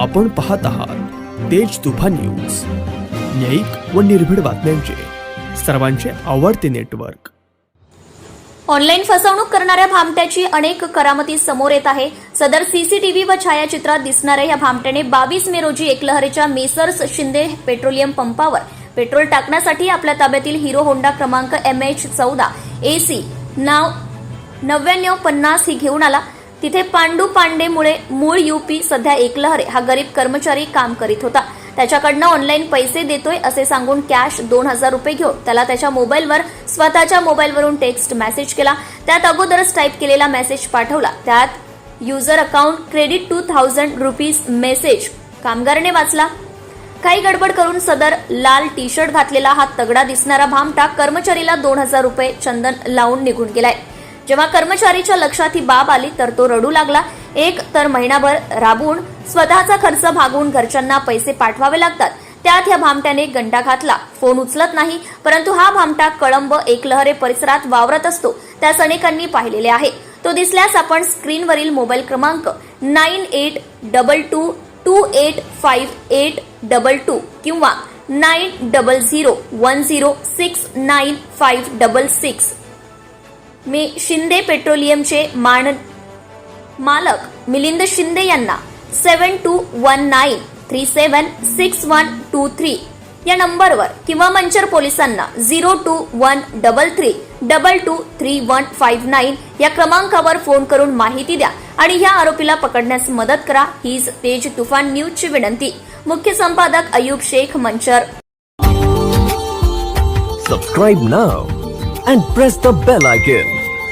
आपण पाहत आहात तेज तुफा न्यूज. न्यायिक व निर्भीड बातम्यांचे. सर्वांचे आवडते नेटवर्क. ऑनलाईन फसवणूक करणाऱ्या भामट्याची अनेक करामती समोर येत आहे. सदर सीसीटीव्ही व छायाचित्रात दिसणाऱ्या या भामट्याने बावीस मे रोजी एकलहरेच्या मेसर्स शिंदे पेट्रोलियम पंपावर पेट्रोल टाकण्यासाठी आपल्या ताब्यातील हिरो होंडा क्रमांक एम एच चौदा ए सी नाव नव्याण्णव पन्नास ही घेऊन आला. तिथे पांडू पांडेमुळे मूळ युपी सध्या एकलहरे हा गरीब कर्मचारी काम करीत होता. त्याच्याकडनं ऑनलाईन पैसे देतोय असे सांगून कॅश दोन हजार रुपये घेऊन त्याला त्याच्या मोबाईलवर स्वतःच्या मोबाईलवरून टेक्स्ट मेसेज केला. त्यात अगोदरच टाईप केलेला मेसेज पाठवला. त्यात user account credit two thousand rupees message कामगाराने वाचला. काही गडबड करून सदर लाल टी शर्ट घातलेला हा तगडा दिसणारा भामटा कर्मचारीला दोन हजार रुपये चंदन लावून निघून गेलाय. जेव्हा कर्मचारीच्या लक्षात ही बाब आली तर तो रडू लागला. एक तर महिनाभर राबून स्वतःचा खर्च भागवून घरच्यांना पैसे पाठवावे लागतात. त्यात या भामट्याने गंडा घातला. फोन उचलत नाही परंतु हा भामटा कळंब एकलहरे परिसरात वावरत असतो. त्यास अनेकांनी पाहिलेले आहे. तो दिसल्यास आपण स्क्रीनवरील मोबाईल क्रमांक nine eight double two two eight five eight double two किंवा nine double zero one zero six nine five double six मी शिंदे पेट्रोलियमचे मान मालक मिलिंद शिंदे यांना seven two one nine three seven six one two three या नंबरवर किंवा मंचर पोलिसांना zero two one double three double two three one five nine या क्रमांकावर फोन करून माहिती द्या आणि ह्या आरोपीला पकडण्यास मदत करा. हीच तेज तुफान न्यूजची विनंती. मुख्य संपादक Ayub Shaikh Manchar. Subscribe now and press the bell icon